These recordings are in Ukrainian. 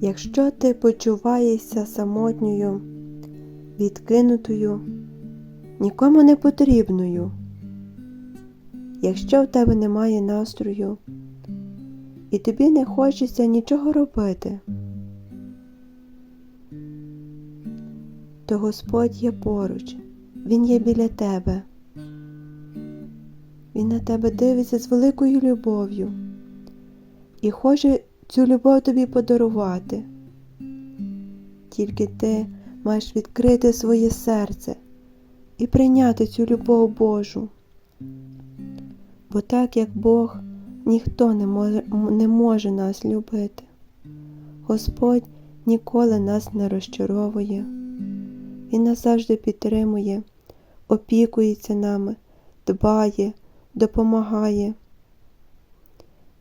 Якщо ти почуваєшся самотньою, відкинутою, нікому не потрібною, якщо в тебе немає настрою і тобі не хочеться нічого робити, то Господь є поруч, Він є біля тебе. Він на тебе дивиться з великою любов'ю і хоче цю любов тобі подарувати. Тільки ти маєш відкрити своє серце і прийняти цю любов Божу. Бо так як Бог ніхто не може, не може нас любити. Господь ніколи нас не розчаровує. Він нас завжди підтримує, опікується нами, дбає, допомагає.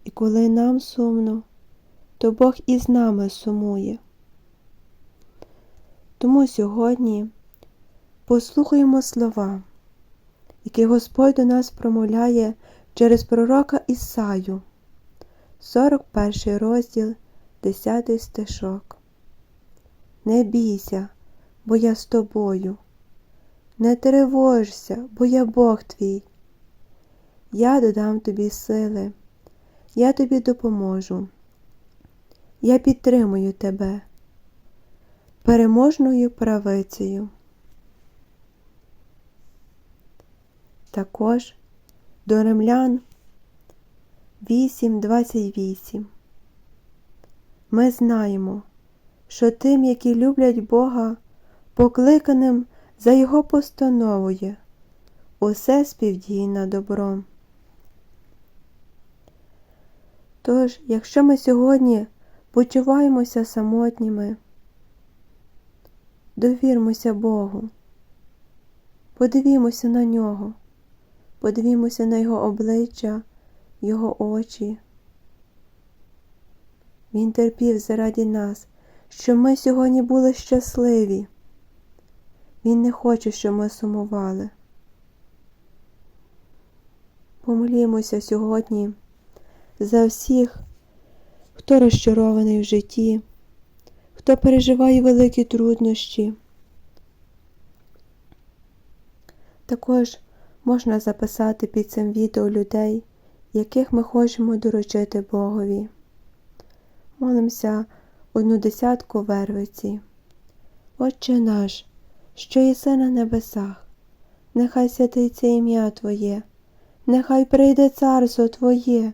І коли нам сумно, то Бог і з нами сумує. Тому сьогодні послухаємо слова, які Господь до нас промовляє через пророка Ісаю, 41 розділ, 10 стишок. Не бійся, бо я з тобою. Не тривожся, бо я Бог твій. Я додам тобі сили, я тобі допоможу. Я підтримую тебе переможною правицею. Також до римлян 8.28 Ми знаємо, що тим, які люблять Бога, покликаним за Його постановою, усе співдіє на добро. Тож, якщо ми сьогодні почуваємося самотніми, довірмося Богу, подивімося на нього, подивімося на Його обличчя, Його очі. Він терпів заради нас, щоб ми сьогодні були щасливі. Він не хоче, щоб ми сумували. Помолімося сьогодні за всіх, хто розчарований в житті, хто переживає великі труднощі. Також можна записати під цим відео людей, яких ми хочемо доручити Богові. Молимося одну десятку вервиці. Отче наш, що єси на небесах, нехай святиться ім'я Твоє, нехай прийде царство Твоє,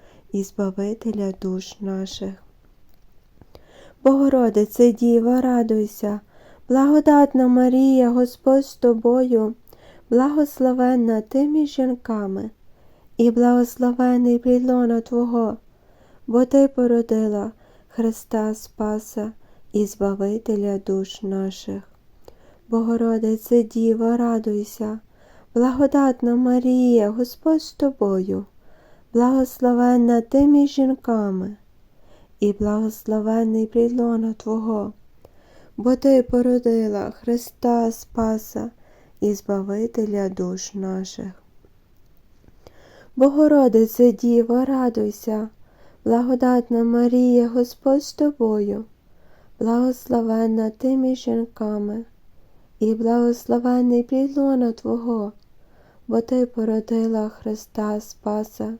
і Збавителя душ наших. Богородице Діва, радуйся, благодатна Марія, Господь з тобою, благословенна ти між жінками, і благословений плід Твого, бо Ти породила Христа Спаса і Збавителя душ наших. Богородице Діва, радуйся, благодатна Марія, Господь з тобою, благословенна ти між жінками, і благословений плід лона Твого, бо Ти породила Христа Спаса і Збавителя душ наших. Богородице Діво, радуйся, благодатна Марія, Господь з тобою, благословенна ти між жінками, і благословений плід лона Твого, бо Ти породила Христа Спаса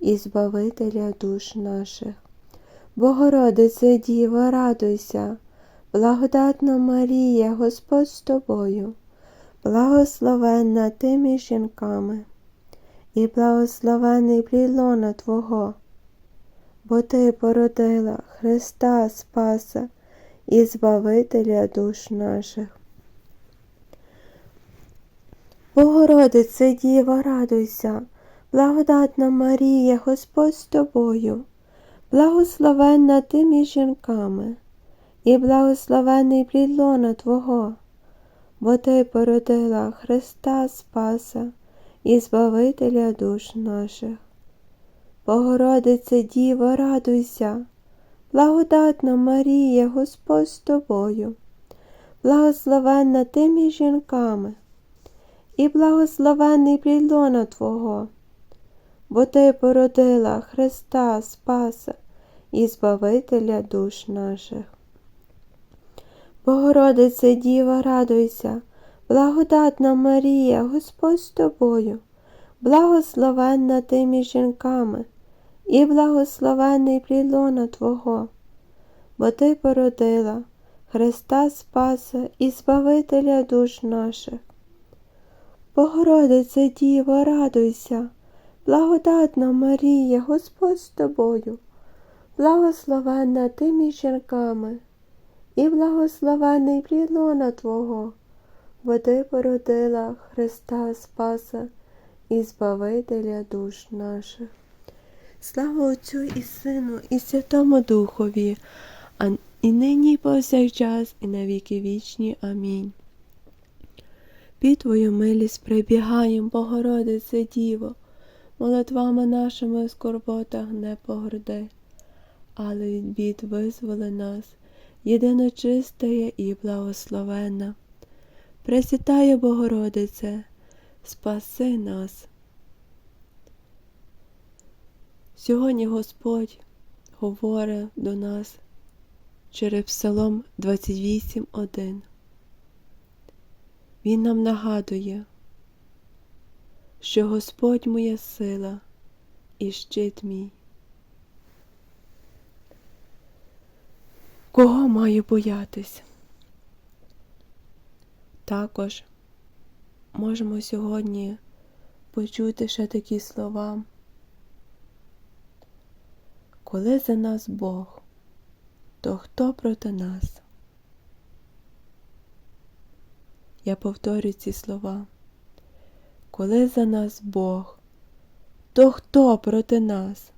і Збавителя душ наших. Богородице Діво, радуйся, Благодатна Марія, Господь з тобою, благословенна ти між жінками, і благословений плід лона Твого, бо Ти породила Христа Спаса і Збавителя душ наших. Богородице Діва, радуйся, благодатна Марія, Господь з тобою, благословенна ти між жінками, і благословений плід Твого, бо Ти породила Христа Спаса і Збавителя душ наших. Богородице Діво, радуйся, благодатна Марія, Господь з тобою, благословенна ти між жінками, і благословений плід Твого, бо Ти породила Христа Спаса і Збавителя душ наших. Богородице Діва, радуйся, благодатна Марія, Господь з тобою, благословенна ти між жінками, і благословений плідлона Твого, бо Ти породила Христа Спаса і Збавителя душ наших. Богородице Діво, радуйся, благодатна Марія, Господь з тобою, благословенна ти між жінками, і благословений плідлона Твого, бо Ти породила Христа Спаса і Збавителя душ наших. Слава Отцю і Сину, і Святому Духові, а і нині і повсякчас, і на віки вічні. Амінь. Під Твою милість прибігаєм, Богородице Діво, молитвами нашими в скорботах не погорди, але від бід визволи нас, єдиночистая і благословенна. Пресвятає Богородице, спаси нас. Сьогодні Господь говорить до нас через Псалом 28.1. Він нам нагадує, що Господь моя сила і щит мій. Кого маю боятись? Також можемо сьогодні почути ще такі слова. Коли за нас Бог, то хто проти нас? Я повторю ці слова. Коли за нас Бог, то хто проти нас?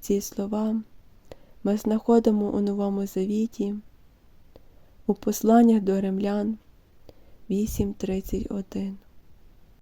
Ці слова ми знаходимо у Новому Завіті, у посланнях до римлян 8.31.